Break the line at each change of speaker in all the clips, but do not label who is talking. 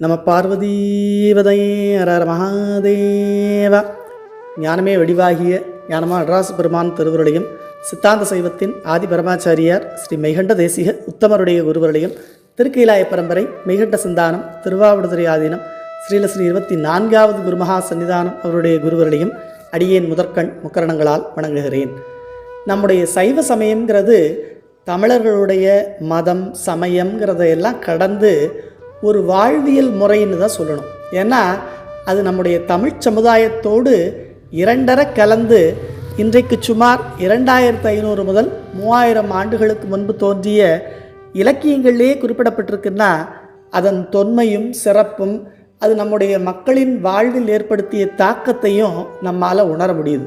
நம பார்வதீவதையே அரர மகாதேவா. ஞானமே வடிவாகிய ஞானமா நடராச பெருமான் திருவருடையும் சித்தாந்த சைவத்தின் ஆதி பரமாச்சாரியார் ஸ்ரீ மெய்கண்ட தேசிக உத்தமருடைய குருவருடையும் திருக்கீலாய பரம்பரை மெய்கண்ட சிந்தானம் திருவாவடுதுறை ஆதீனம் ஸ்ரீலஸ்ரீ இருபத்தி நான்காவது குருமகா சன்னிதானம் அவருடைய குருவருடையும் அடியேன் முதற்கண் முக்கரணங்களால் வணங்குகிறேன். நம்முடைய சைவ சமயங்கிறது தமிழர்களுடைய மதம் சமயங்கிறதையெல்லாம் கடந்து ஒரு வாழ்வியல் முறைன்னு தான் சொல்லணும். ஏன்னா அது நம்முடைய தமிழ் சமுதாயத்தோடு இரண்டர கலந்து இன்றைக்கு சுமார் இரண்டாயிரத்து ஐநூறு முதல் மூவாயிரம் ஆண்டுகளுக்கு முன்பு தோன்றிய இலக்கியங்கள்லேயே குறிப்பிடப்பட்டிருக்குன்னா அதன் தொன்மையும் சிறப்பும் அது நம்முடைய மக்களின் வாழ்வில் ஏற்படுத்திய தாக்கத்தையும் நம்மால் உணர முடியுது.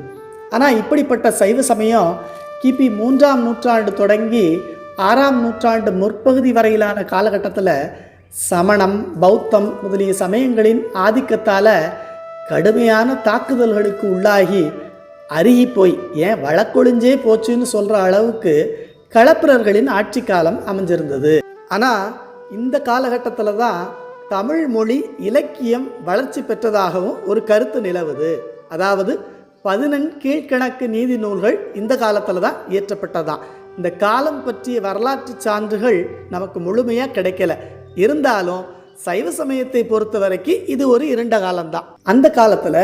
ஆனால் இப்படிப்பட்ட சைவ சமயம் கிபி மூன்றாம் நூற்றாண்டு தொடங்கி ஆறாம் நூற்றாண்டு முற்பகுதி வரையிலான காலகட்டத்தில் சமணம் பௌத்தம் முதலிய சமயங்களின் ஆதிக்கத்தால் கடுமையான தாக்குதல்களுக்கு உள்ளாகி அருகி போய் ஏன் வழக்கொழிஞ்சே போச்சுன்னு சொல்கிற அளவுக்கு களப்பிரர்களின் ஆட்சி காலம் அமைஞ்சிருந்தது. ஆனால் இந்த காலகட்டத்தில் தான் தமிழ் மொழி இலக்கியம் வளர்ச்சி பெற்றதாகவும் ஒரு கருத்து நிலவுது. அதாவது பதினெண் கீழ்கணக்கு நீதி நூல்கள் இந்த காலத்தில் தான் இயற்றப்பட்டதாம் இந்த காலம் பற்றிய வரலாற்று சான்றுகள் நமக்கு முழுமையாக கிடைக்கல. இருந்தாலும் சைவ சமயத்தை பொறுத்த வரைக்கும் இது ஒரு இரண்ட காலம்தான். அந்த காலத்தில்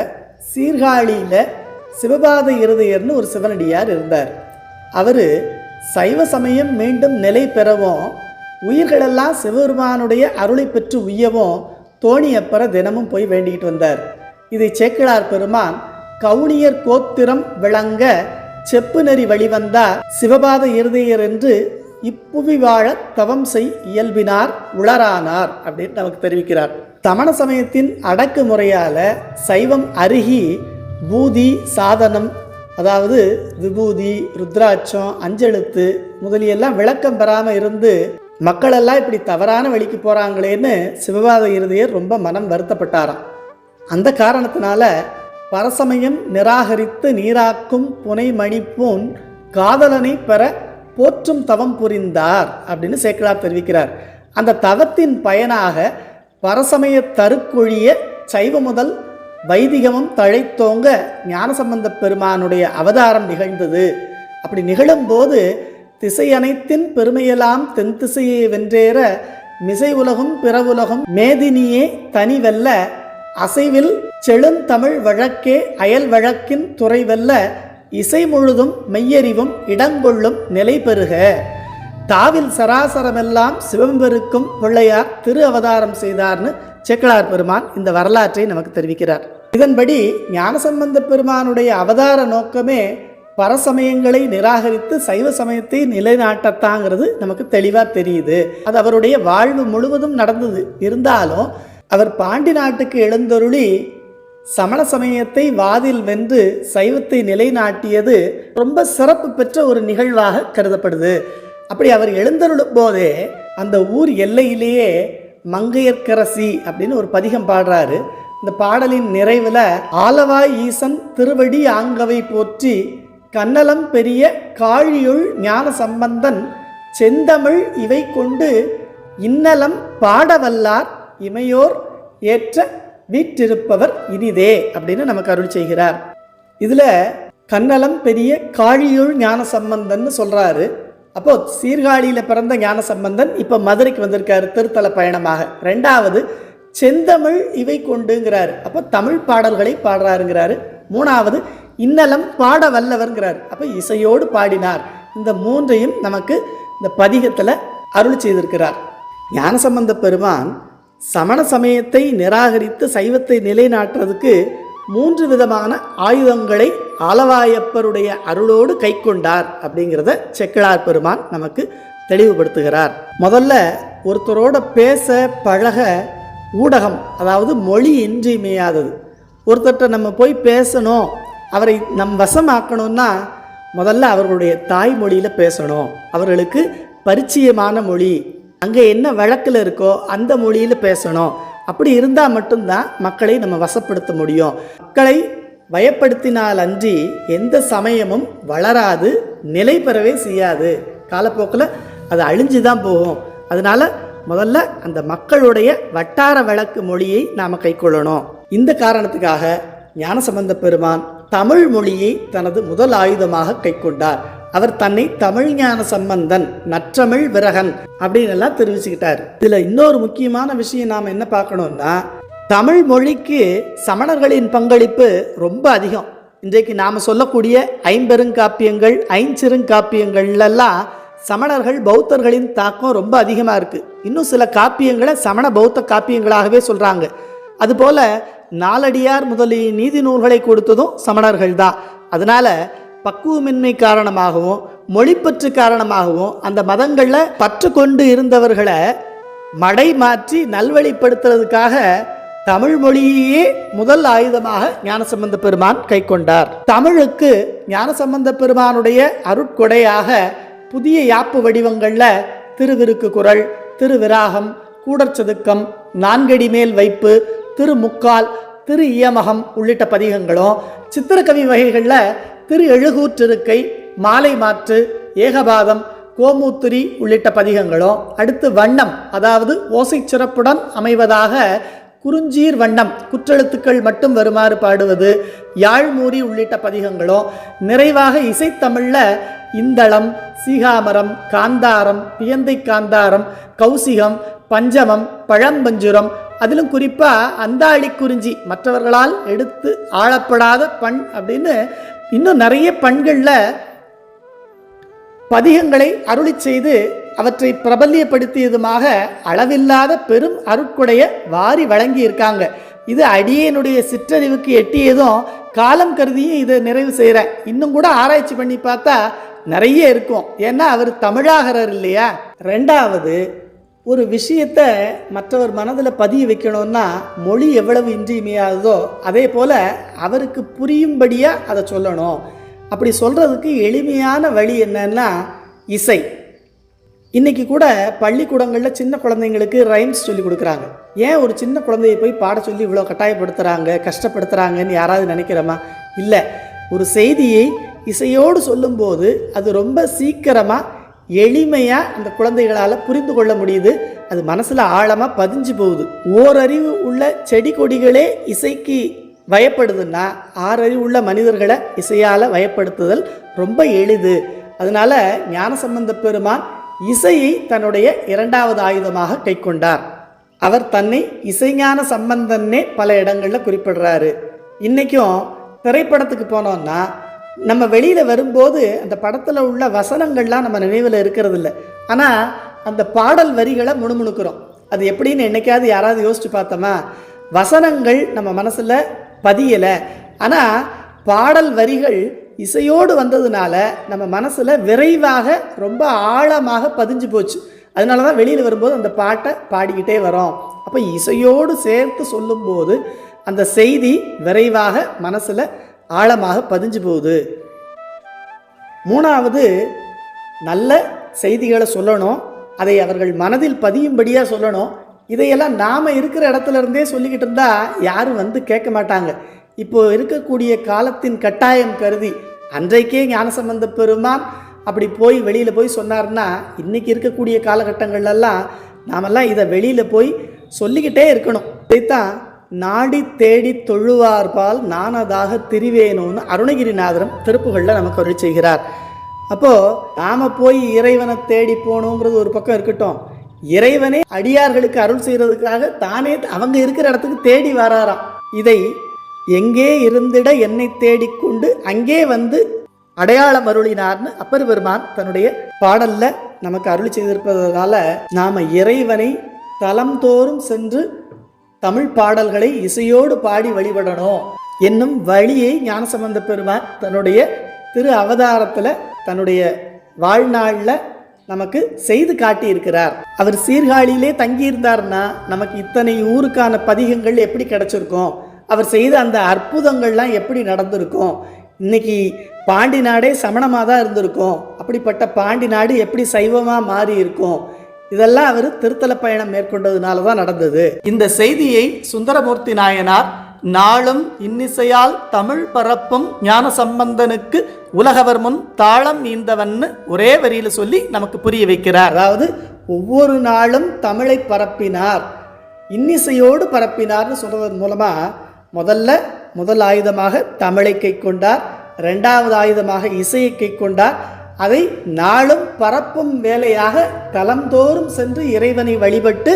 சீர்காழியில் சிவபாத இருதயர்னு ஒரு சிவனடியார் இருந்தார். அவர் சைவ சமயம் மீண்டும் நிலை பெறவும் உயிர்களெல்லாம் சிவபெருமானுடைய அருளை பெற்று உய்யவும் தோணியப்பற தினமும் போய் வேண்டிக்கிட்டு வந்தார். இதை சேக்கிழார் பெருமான் கவுனியர் கோத்திரம் விளங்க செப்பு நெறி வழிவந்தார் சிவபாத இருதயர் என்று இப்புவி வாழ தவம் செய் இயல்பினார் உளரானார் அப்படின்னு நமக்கு தெரிவிக்கிறார். தமண சமயத்தின் அடக்கு முறையால் சைவம் அருகி பூதி சாதனம் அதாவது விபூதி ருத்ராட்சம் அஞ்செழுத்து முதலியெல்லாம் விளக்கம் பெறாமல் இருந்து மக்களெல்லாம் இப்படி தவறான வழிக்கு போகிறாங்களேன்னு சிவபாத இருதயர் ரொம்ப மனம் வருத்தப்பட்டாராம். அந்த காரணத்தினால பரசமயம் நிராகரித்து நீராக்கும் புனை மணிப்பூன் காதலனை பெற போற்றும் தவம் புரிந்தார் அப்படின்னு சேக்கலார் தெரிவிக்கிறார். அந்த தவத்தின் பயனாக பரசமய தருக்கொழிய சைவ முதல் வைதிகமும் தழைத்தோங்க ஞானசம்பந்த பெருமானுடைய அவதாரம் நிகழ்ந்தது. அப்படி நிகழும்போது திசையனைத்தின் பெருமையெல்லாம் தென் திசையை வென்றேற மிசை உலகும் பிறவுலகும் மேதினியே தனி வெல்ல அசைவில் செழுந்தமிழ் வழக்கே அயல் வழக்கின் துறை வெல்ல இசை முழுதும் மெய்யறிவும் இடங்கொள்ளும் நிலை பெறுக. தாவில் சராசரமெல்லாம் சிவம்பெருக்கும் பிள்ளையார் திரு அவதாரம் செய்தார்னு செக்கலார் பெருமான் இந்த வரலாற்றை நமக்கு தெரிவிக்கிறார். இதன்படி ஞானசம்பந்த பெருமானுடைய அவதார நோக்கமே பரசமயங்களை நிராகரித்து சைவ சமயத்தை நிலைநாட்டத்தாங்கிறது நமக்கு தெளிவாக தெரியுது. அது அவருடைய வாழ்வு முழுவதும் நடந்தது. இருந்தாலும் அவர் பாண்டி நாட்டுக்கு எழுந்தருளி சமண சமயத்தை வாதில் வென்று சைவத்தை நிலைநாட்டியது ரொம்ப சிறப்பு பெற்ற ஒரு நிகழ்வாக கருதப்படுது. அப்படி அவர் எழுந்தருளும் போதே அந்த ஊர் எல்லையிலேயே மங்கையர்க்கரசி அப்படின்னு ஒரு பதிகம் பாடுறாரு. இந்த பாடலின் நிறைவில் ஆலவாய் ஈசன் திருவடி ஆங்கவை போற்றி கன்னலம் பெரிய காழியுள் ஞான சம்பந்தன் செந்தமிழ் இவை கொண்டு இன்னலம் பாடவல்லார் இமையோர் ஏற்ற வீற்றிருப்பவர் இனிதே அப்படின்னு நமக்கு அருள் செய்கிறார். இதில் கன்னலம் பெரிய காழியுள் ஞான சம்பந்தன்னு சொல்கிறாரு அப்போ சீர்காழியில் பிறந்த ஞான சம்பந்தன் இப்போ மதுரைக்கு வந்திருக்காரு திருத்தல பயணமாக. ரெண்டாவது செந்தமிழ் இவை கொண்டுங்கிறாரு. அப்போ தமிழ் பாடல்களை பாடுறாருங்கிறாரு. மூணாவது இன்னலம் பாட வல்லவர்ங்கிறார். அப்போ இசையோடு பாடினார். இந்த மூன்றையும் நமக்கு இந்த பதிகத்தில் அருள் செய்திருக்கிறார். ஞானசம்பந்த பெருமான் சமண சமயத்தை நிராகரித்து சைவத்தை நிலைநாட்டுறதுக்கு மூன்று விதமான ஆயுதங்களை ஆலவாயப்பருடைய அருளோடு கை கொண்டார் அப்படிங்கிறத செக்கிழார் பெருமான் நமக்கு தெளிவுபடுத்துகிறார். முதல்ல ஒருத்தரோட பேச பழக ஊடகம் அதாவது மொழி இன்றியமையாதது ஒருத்தர்கிட்ட நம்ம போய் பேசணும் அவரை நம் வசமாக்கணும்னா முதல்ல அவர்களுடைய தாய்மொழியில் பேசணும். அவர்களுக்கு பரிச்சயமான மொழி அங்கே என்ன வழக்கில் இருக்கோ அந்த மொழியில் பேசணும். அப்படி இருந்தால் மட்டும்தான் மக்களை நம்ம வசப்படுத்த முடியும். மக்களை பயப்படுத்தினால் அன்றி எந்த சமயமும் வளராது நிலை பெறவே செய்யாது. காலப்போக்கில் அது அழிஞ்சு தான் போகும். அதனால் முதல்ல அந்த மக்களுடைய வட்டார வழக்கு மொழியை நாம் கைக்கொள்ளணும். இந்த காரணத்துக்காக ஞானசம்பந்த பெருமான் தமிழ் மொழியை தனது முதல் ஆயுதமாக கைக்கொண்டார். அவர் தன்னை தமிழ் ஞான சம்பந்தன் நற்றமிழ் விரகன் அப்படின்னு எல்லாம் தெரிவிச்சுக்கிட்டார். இதுல இன்னொரு முக்கியமான விஷயம் நாம் என்ன பார்க்கணும்னா தமிழ் மொழிக்கு சமணர்களின் பங்களிப்பு ரொம்ப அதிகம். இன்றைக்கு நாம் சொல்லக்கூடிய ஐம்பெருங்காப்பியங்கள் ஐஞ்சிறுங்காப்பியங்கள்லாம் சமணர்கள் பௌத்தர்களின் தாக்கம் ரொம்ப அதிகமாக இருக்குது இன்னும் சில காப்பியங்களை சமண பௌத்த காப்பியங்களாகவே சொல்கிறாங்க அதுபோல் நாலடியார் முதலிய நீதி நூல்களை கொடுத்ததும் சமணர்கள் தான் அதனால் பக்குவமின்மை காரணமாகவும் மொழிப்பற்று காரணமாகவும் அந்த மதங்களில் பற்று கொண்டு இருந்தவர்களை மடை மாற்றி நல்வழிப்படுத்துறதுக்காக தமிழ் மொழியையே முதல் ஆயுதமாக ஞானசம்பந்த பெருமான் கைக்கொண்டார் தமிழுக்கு ஞானசம்பந்த பெருமானுடைய அருட்கொடையாக புதிய யாப்பு வடிவங்களில் திருவிருக்கு குரல் திருவிராகம் கூடற்சதுக்கம் நான்கடி மேல் வைப்பு திருமுக்கால் திரு இயமகம் உள்ளிட்ட பதிகங்களும் சித்திரக்கவி வகைகளில் திரு எழுகூற்றிருக்கை மாலை மாற்று ஏகபாதம் கோமூத்திரி உள்ளிட்ட பதிகங்களும் அடுத்து வண்ணம் அதாவது ஓசை சிறப்புடன் அமைவதாக குறிஞ்சீர் வண்ணம் குற்றெழுத்துக்கள் மட்டும் வருமாறு பாடுவது யாழ்மூரி உள்ளிட்ட பதிகங்களும் நிறைவாக இசைத்தமிழில் இந்தளம் சீகாமரம் காந்தாரம் பியந்தை காந்தாரம் கௌசிகம் பஞ்சமம் பழம்பஞ்சுரம் அதிலும் குறிப்பாக அந்தாளி குறிஞ்சி மற்றவர்களால் எடுத்து ஆளப்படாத பண் அப்படின்னு இன்னும் நிறைய பண்களில் பதிகங்களை அருளி செய்து அவற்றை பிரபல்யப்படுத்தியதுமாக அளவில்லாத பெரும் அருட்கொடைய வாரி வழங்கி இருக்காங்க. இது அடியனுடைய சிற்றறிவுக்கு எட்டியதும் காலம் கருதியும் இதை நிறைவு செய்கிறேன் இன்னும் கூட ஆராய்ச்சி பண்ணி பார்த்தா நிறைய இருக்கும். ஏன்னா அவர் தமிழாகிறார் இல்லையா? ரெண்டாவது ஒரு விஷயத்தை மற்றவர் மனதில் பதிய வைக்கணும்னா மொழி எவ்வளவு இன்றியமையாததோ அதே போல் அவருக்கு புரியும்படியாக அதை சொல்லணும். அப்படி சொல்கிறதுக்கு எளிமையான வழி என்னன்னா இசை. இன்றைக்கி கூட பள்ளிக்கூடங்களில் சின்ன குழந்தைங்களுக்கு ரைம்ஸ் சொல்லி கொடுக்குறாங்க. ஏன் ஒரு சின்ன குழந்தையை போய் பாட சொல்லி இவ்வளோ கட்டாயப்படுத்துகிறாங்க கஷ்டப்படுத்துகிறாங்கன்னு யாராவது நினைக்கிறோமா? இல்லை. ஒரு செய்தியை இசையோடு சொல்லும்போது அது ரொம்ப சீக்கிரமாக எளிமையாக அந்த குழந்தைகளால் புரிந்து கொள்ள முடியுது. அது மனசில் ஆழமாக பதிஞ்சு போகுது. ஓரறிவு உள்ள செடி கொடிகளே இசைக்கு வயப்படுதுன்னா ஆறறிவு உள்ள மனிதர்களை இசையால் வயப்படுத்துதல் ரொம்ப எளிது. அதனால ஞானசம்பந்த பெருமான் இசையை தன்னுடைய இரண்டாவது ஆயுதமாக கைக்கொண்டார். அவர் தன்னை இசைஞான சம்பந்தன்னே பல இடங்களில் குறிப்பிடுறாரு. இன்றைக்கும் திரைப்படத்துக்கு போனோன்னா நம்ம வெளியில் வரும்போது அந்த படத்தில் உள்ள வசனங்கள்லாம் நம்ம நினைவில் இருக்கிறது இல்லை ஆனால் அந்த பாடல் வரிகளை முணுமுணுக்கிறோம். அது எப்படின்னு என்னைக்காவது யாராவது யோசிச்சு பார்த்தோமா? வசனங்கள் நம்ம மனசில் பதியலை. ஆனால் பாடல் வரிகள் இசையோடு வந்ததுனால நம்ம மனசில் விரைவாக ரொம்ப ஆழமாக பதிஞ்சு போச்சு. அதனால தான் வெளியில் வரும்போது அந்த பாட்டை பாடிக்கிட்டே வரோம். அப்போ இசையோடு சேர்த்து சொல்லும்போது அந்த செய்தி விரைவாக மனசில் ஆழமாக பதிஞ்சு போகுது. மூணாவது நல்ல செய்திகளை சொல்லணும். அதை அவர்கள் மனதில் பதியும்படியாக சொல்லணும். இதையெல்லாம் நாம் இருக்கிற இடத்துல இருந்தே சொல்லிக்கிட்டு இருந்தால் யாரும் வந்து கேட்க மாட்டாங்க. இப்போ இருக்கக்கூடிய காலத்தின் கட்டாயம் கருதி அன்றைக்கே ஞானசம்பந்த பெருமான் அப்படி போய் வெளியில் போய் சொன்னார்னா இன்றைக்கி இருக்கக்கூடிய காலகட்டங்கள்லாம் நாமெல்லாம் இதை வெளியில் போய் சொல்லிக்கிட்டே இருக்கணும். இதைத்தான் நாடி தேடி தொழுவார்பால் நானதாக திரிவேணும்னு அருணகிரிநாதரும் திருப்புகளில் நமக்கு அருள் செய்கிறார். அப்போது நாம் போய் இறைவனை தேடி போகணுங்கிறது ஒரு பக்கம் இருக்கட்டும். இறைவனே அடியார்களுக்கு அருள் செய்கிறதுக்காக தானே அவங்க இருக்கிற இடத்துக்கு தேடி வராராம். இதை எங்கே இருந்திட என்னை தேடிக்கொண்டு அங்கே வந்து அடையாளம் அருளினார்னு அப்பர் பெருமான் தன்னுடைய பாடலில் நமக்கு அருள் செய்திருப்பதனால நாம் இறைவனை தலம்தோறும் சென்று தமிழ் பாடல்களை இசையோடு பாடி வழிபடணும் என்னும் வழியை ஞானசம்பந்த பெருமான் தன்னுடைய திரு அவதாரத்தில் தன்னுடைய வாழ்நாளில் நமக்கு செய்து காட்டியிருக்கிறார். அவர் சீர்காழியிலே தங்கியிருந்தார்னா நமக்கு இத்தனை ஊருக்கான பதிகங்கள் எப்படி கிடைச்சிருக்கும்? அவர் செய்த அந்த அற்புதங்கள்லாம் எப்படி நடந்திருக்கும்? இன்னைக்கு பாண்டி நாடே சமணமாக தான் இருந்திருக்கும். அப்படிப்பட்ட பாண்டி நாடு எப்படி சைவமாக மாறி இருக்கும் இதெல்லாம் அவர் திருத்தல பயணம் மேற்கொண்டதுனால தான் நடந்தது. இந்த செய்தியை சுந்தரமூர்த்தி நாயனார் நாளும் இன்னிசையால் தமிழ் பரப்பும் ஞான சம்பந்தனுக்கு உலகவர் முன் தாளம் நீந்தவன்னு ஒரே வரியில சொல்லி நமக்கு புரிய வைக்கிறார். அதாவது ஒவ்வொரு நாளும் தமிழை பரப்பினார் இன்னிசையோடு பரப்பினார்னு சொல்றதன் மூலமாக முதல்ல முதல் ஆயுதமாக தமிழை கை கொண்டார் ரெண்டாவது ஆயுதமாக இசையை கை கொண்டார் அதை நாளும் பரப்பும் வேலையாக தளந்தோறும் சென்று இறைவனை வழிபட்டு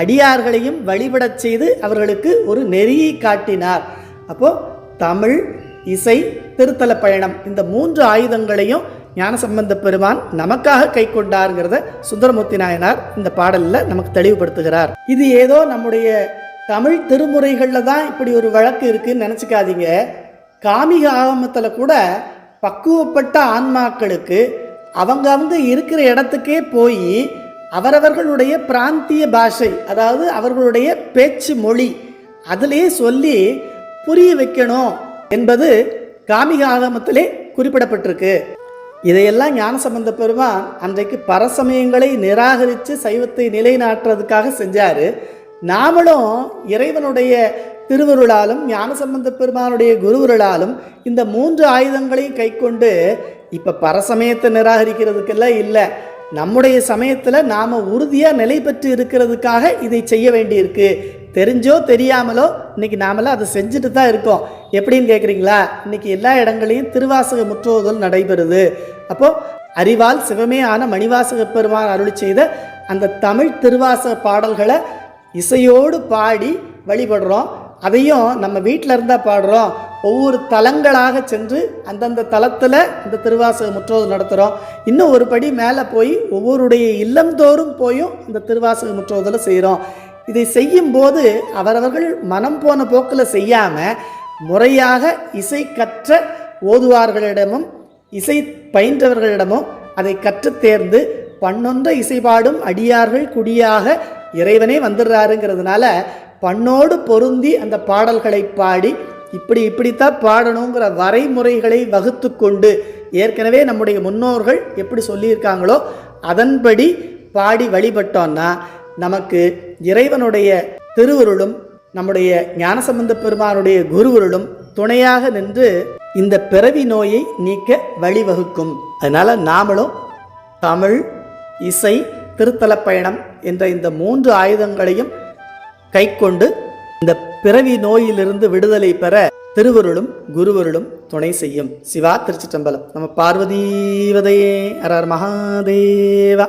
அடியார்களையும் வழிபடச் செய்து அவர்களுக்கு ஒரு நெறியை காட்டினார். அப்போ தமிழ் இசை திருத்தல பயணம் இந்த மூன்று ஆயுதங்களையும் ஞானசம்பந்த பெருமான் நமக்காக கை கொண்டாருங்கிறத சுந்தரமூர்த்தி நாயனார் இந்த பாடலில் நமக்கு தெளிவுபடுத்துகிறார். இது ஏதோ நம்முடைய தமிழ் திருமுறைகளில் தான் இப்படி ஒரு வழக்கு இருக்குன்னு நினச்சிக்காதீங்க. காமிக ஆகமத்தில் கூட பக்குவப்பட்ட ஆன்மாக்களுக்கு அவங்க அவங்க இருக்கிற இடத்துக்கே போய் அவரவர்களுடைய பிராந்திய பாஷை அதாவது அவர்களுடைய பேச்சு மொழி அதிலே சொல்லி புரிய வைக்கணும் என்பது காமிக ஆகமத்திலே குறிப்பிடப்பட்டிருக்கு. இதையெல்லாம் ஞானசம்பந்த பெருமான் அன்றைக்கு பரசமயங்களை நிராகரித்து சைவத்தை நிலைநாட்டுறதுக்காக செஞ்சார். நாமளும் இறைவனுடைய திருவருளாலும் ஞானசம்பந்த பெருமானுடைய குருவருளாலும் இந்த மூன்று ஆயுதங்களையும் கைக்கொண்டு இப்போ பரசமயத்தை நிராகரிக்கிறதுக்கெல்லாம் இல்லை. நம்முடைய சமயத்தில் நாம் உறுதியாக நிலை பெற்று இருக்கிறதுக்காக இதை செய்ய வேண்டியிருக்கு. தெரிஞ்சோ தெரியாமலோ இன்றைக்கி நாமெல்லாம் அதை செஞ்சுட்டு தான் இருக்கோம். எப்படின்னு கேட்குறீங்களா இன்றைக்கி எல்லா இடங்களையும் திருவாசக முற்றோதல் நடைபெறுது. அப்போது அறிவால் சிவமே ஆன மணிவாசக பெருமான் அருளி செய்த அந்த தமிழ் திருவாசக பாடல்களை இசையோடு பாடி வழிபடுறோம். அதையும் நம்ம வீட்டில் இருந்தால் பாடுறோம். ஒவ்வொரு தலங்களாக சென்று அந்தந்த தலத்தில் இந்த திருவாசக முற்றோதல் நடத்துகிறோம் இன்னும் ஒரு படி மேலே போய் ஒவ்வொருடைய இல்லந்தோறும் போயும் இந்த திருவாசக முற்றோதலை செய்கிறோம் இதை செய்யும்போது அவரவர்கள் மனம் போன போக்கில் செய்யாமல் முறையாக இசை கற்ற ஓதுவார்களிடமும் இசை பயின்றவர்களிடமும் அதை கற்றுத் தேர்ந்து பன்னொன்ற இசைபாடும் அடியார்கள் குடியாக இறைவனே வந்துடுறாருங்கிறதுனால பண்ணோடு பொருந்தி அந்த பாடல்களை பாடி இப்படி இப்படித்தான் பாடணுங்கிற வரைமுறைகளை வகுத்து கொண்டு ஏற்கனவே நம்முடைய முன்னோர்கள் எப்படி சொல்லியிருக்காங்களோ அதன்படி பாடி வழிபட்டோம்னா நமக்கு இறைவனுடைய திருவருளும் நம்முடைய ஞானசம்பந்த பெருமானுடைய குருவருளும் துணையாக நின்று இந்த பிறவி நோயை நீக்க வழிவகுக்கும். அதனால் நாமளும் தமிழ் இசை திருத்தலப் பயணம் என்ற இந்த மூன்று ஆயுதங்களையும் கைக்கொண்டு இந்த பிறவி நோயிலிருந்து விடுதலை பெற திருவருளும் குருவருளும் துணை செய்யும். சிவா திருச்சிற்றம்பலம். நம்ம பார்வதீவதையே அரர் மகாதேவா.